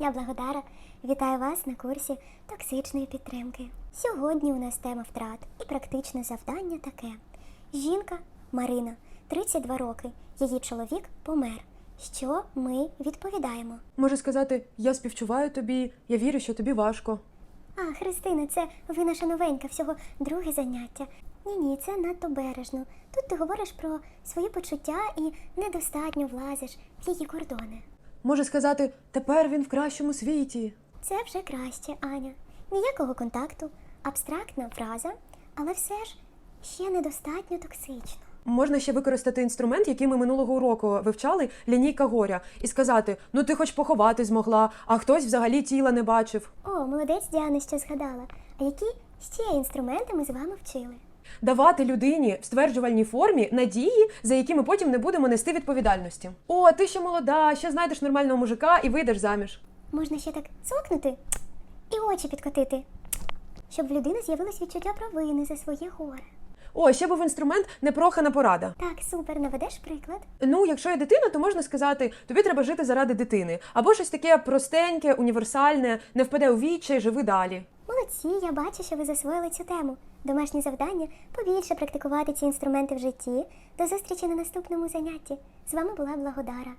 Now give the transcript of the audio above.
Я Благодара. Вітаю вас на курсі токсичної підтримки. Сьогодні у нас тема втрат і практичне завдання таке: жінка Марина, 32 роки. Її чоловік помер. Що ми відповідаємо? Може сказати, я співчуваю тобі, я вірю, що тобі важко. А, Христина, це ви наша новенька, всього друге заняття. Ні, ні, це надто бережно. Тут ти говориш про свої почуття і недостатньо влазиш в її кордони. Може сказати, тепер він в кращому світі. Це вже краще, Аня. Ніякого контакту, абстрактна фраза, але все ж ще недостатньо токсично. Можна ще використати інструмент, який ми минулого уроку вивчали, лінійка горя, і сказати: ну ти хоч поховати змогла, а хтось взагалі тіла не бачив. О, молодець Діана, що згадала. А які ще інструменти ми з вами вчили? Давати людині в стверджувальній формі надії, за які ми потім не будемо нести відповідальності. О, ти ще молода, ще знайдеш нормального мужика і вийдеш заміж. Можна ще так цокнути і очі підкотити, щоб в людини з'явилось відчуття провини за своє горе. О, ще був інструмент непрохана порада. Так, супер, наведеш приклад? Ну, якщо є дитина, то можна сказати, тобі треба жити заради дитини. Або щось таке простеньке, універсальне, не впаде у вічі, живи далі. Молодці, я бачу, що ви засвоїли цю тему. Домашнє завдання побільше практикувати ці інструменти в житті. До зустрічі на наступному занятті. З вами була Благодара.